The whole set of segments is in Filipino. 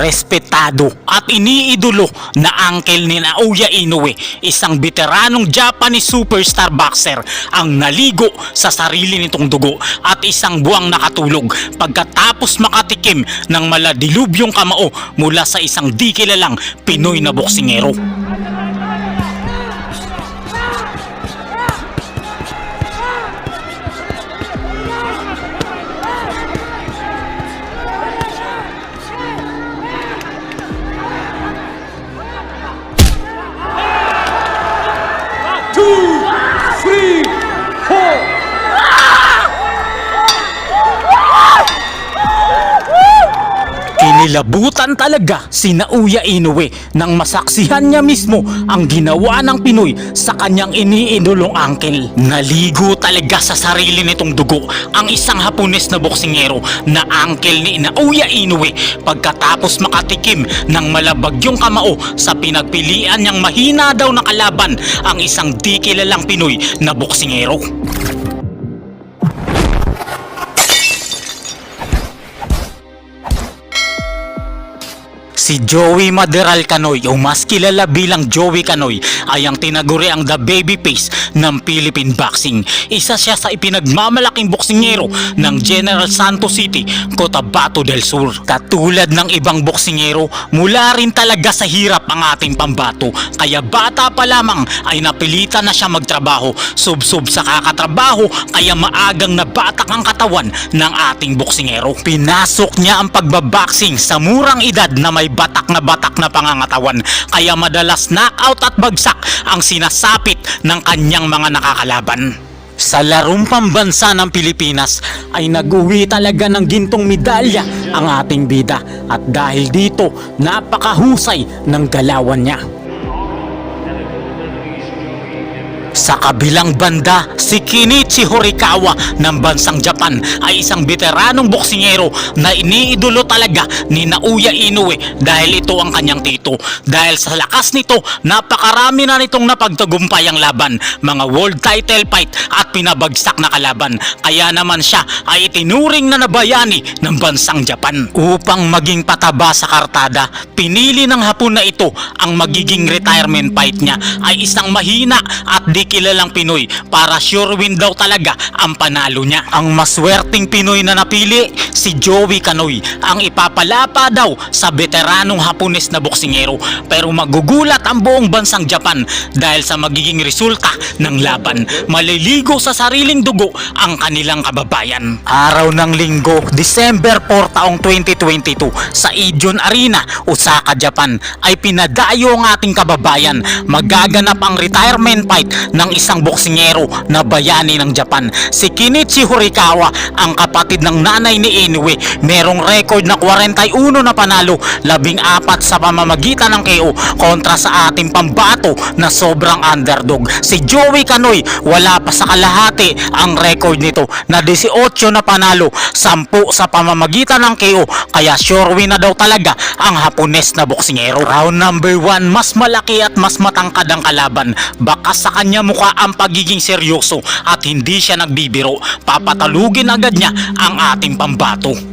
respetado at iniidolo na uncle ni Naoya Inoue, isang veteranong Japanese superstar boxer ang naligo sa sarili nitong dugo at isang buwang nakatulog pagkatapos makatikim ng maladilubyong kamao mula sa isang di kilalang Pinoy na boksingero. Kinilabutan talaga si Naoya Inoue nang masaksihan niya mismo ang ginawa ng Pinoy sa kanyang iniidolong uncle. Naligo talaga sa sarili nitong dugo ang isang Hapones na boksingero na uncle ni Naoya Inoue pagkatapos makatikim ng malabagyong kamao sa pinagpilian niyang mahina daw na kalaban ang isang di kilalang Pinoy na boksingero. Si Joey Maderal Canoy o mas kilala bilang Joey Canoy ay ang tinaguri ang the babyface ng Philippine Boxing. Isa siya sa ipinagmamalaking boksingero ng General Santos City, Cotabato del Sur. Katulad ng ibang boksingero, mula rin talaga sa hirap ang ating pambato. Kaya bata pa lamang ay napilitan na siya magtrabaho. Sub-sub sa kakatrabaho kaya maagang nabatak ang katawan ng ating boksingero. Pinasok niya ang pagbaboxing sa murang edad na may batak na batak na pangangatawan kaya madalas knockout at bagsak ang sinasapit ng kanyang mga nakakalaban. Sa larong pambansa ng Pilipinas ay nag-uwi talaga ng gintong medalya ang ating bida at dahil dito napakahusay ng galawan niya. Sa kabilang banda, si Kenichi Horikawa ng bansang Japan ay isang veteranong boksingero na iniidolo talaga ni Naoya Inoue dahil ito ang kanyang tito. Dahil sa lakas nito, napakarami na nitong napagtagumpay ang laban, mga world title fight at pinabagsak na kalaban. Kaya naman siya ay itinuring na nabayani ng bansang Japan. Upang maging pataba sa kartada, pinili ng hapon na ito ang magiging retirement fight niya ay isang mahina at di kilalang Pinoy para sure win daw talaga ang panalo niya. Ang maswerteng Pinoy na napili, si Joey Canoy, ang ipapalapa daw sa veteranong Hapones na boksingero. Pero magugulat ang buong bansang Japan dahil sa magiging resulta ng laban. Maliligo sa sariling dugo ang kanilang kababayan. Araw ng linggo, December 4 taong 2022 sa Ijon Arena, Osaka, Japan ay pinadayo ang ating kababayan. Magaganap ang retirement fight ng isang boksingero na bayani ng Japan. Si Kenichi Horikawa, ang kapatid ng nanay ni Inoue, merong record na 41 na panalo, 14 sa pamamagitan ng KO kontra sa ating pambato na sobrang underdog. Si Joey Canoy, wala pa sa kalahati ang record nito na 18 na panalo, 10 sa pamamagitan ng KO, kaya sure win na daw talaga ang Hapones na boksingero. Round number 1, mas malaki at mas matangkad ang kalaban. Baka sa kanya mukha ang pagiging seryoso at hindi siya nagbibiro. Papatalugin agad niya ang ating pambato.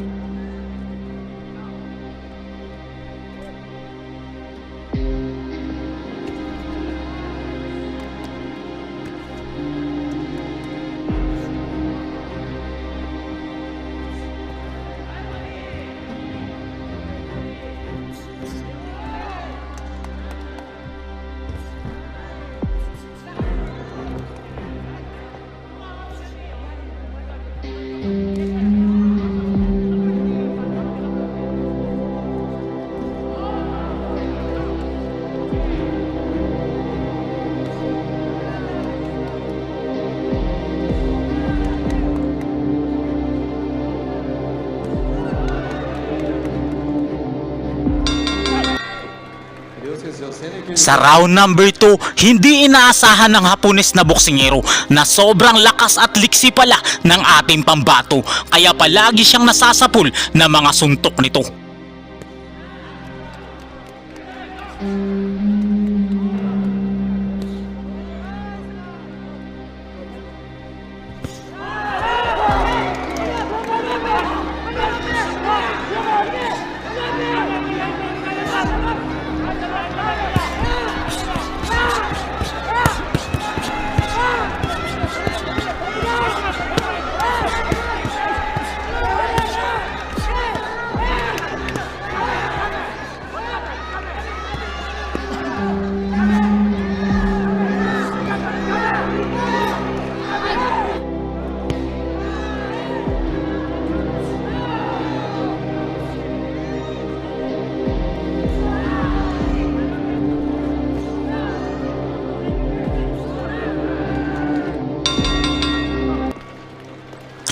Sa round number 2, hindi inaasahan ng Hapones na boksingero na sobrang lakas at liksi pala ng ating pambato kaya palagi siyang nasasapul na mga suntok nito.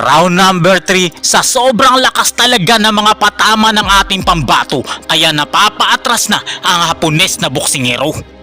Round number 3, sa sobrang lakas talaga ng mga patama ng ating pambato, kaya napapaatras na ang Hapones na boksingero.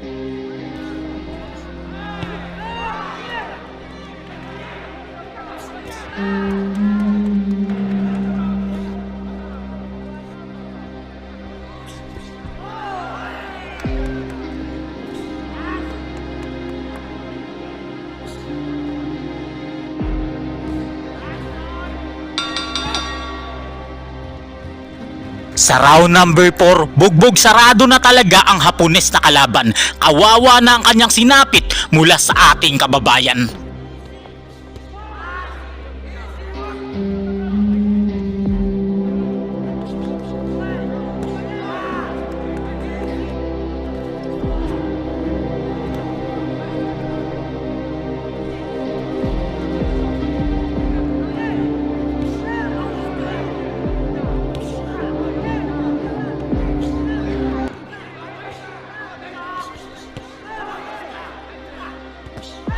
Sa round number 4, bugbog sarado na talaga ang Hapones na kalaban. Kawawa na ang kanyang sinapit mula sa ating kababayan. Universe.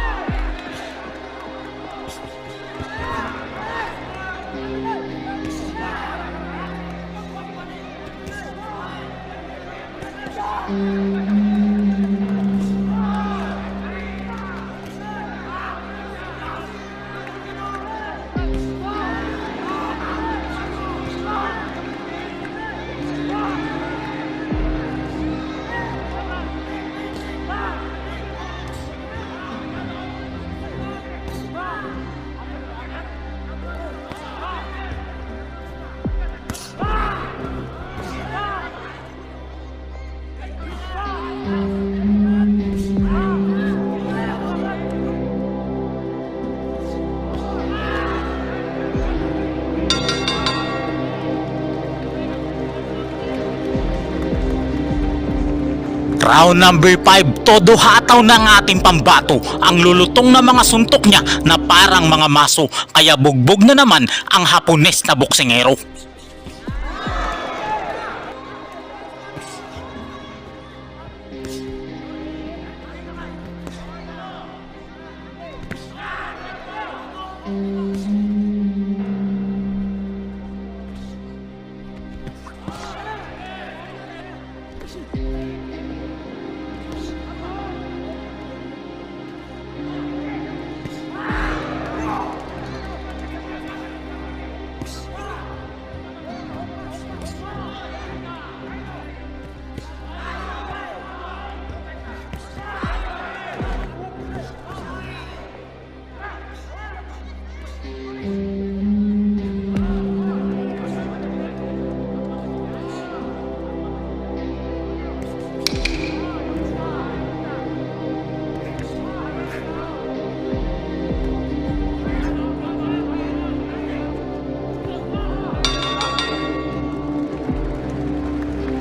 Round number 5, todo hataw ng ating pambato. Ang lulutong na mga suntok niya na parang mga maso. Kaya bugbog na naman ang Hapones na boksingero.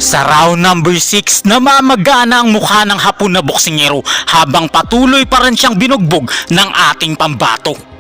Sa round number 6, namamagana ang mukha ng hapon na boksingero habang patuloy pa rin siyang binugbog ng ating pambato.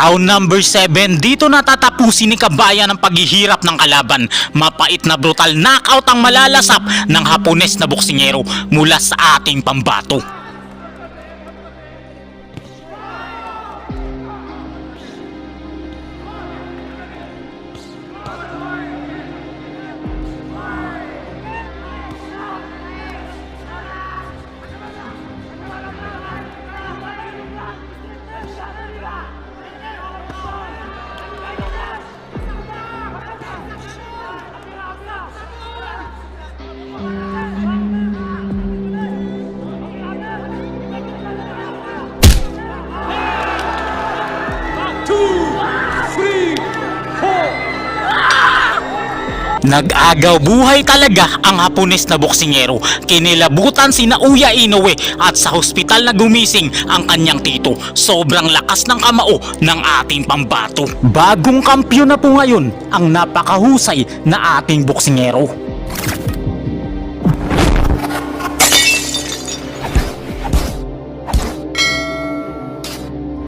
Round number 7, dito natatapusin ni Kabayan ang paghihirap ng kalaban. Mapait na brutal knockout ang malalasap ng Hapones na boksingero mula sa ating pambato. Nag-agaw buhay talaga ang Hapones na boksingero. Kinilabutan si Naoya Inoue at sa hospital na gumising ang kanyang tito. Sobrang lakas ng kamao ng ating pambato. Bagong kampyon na po ngayon ang napakahusay na ating boksingero.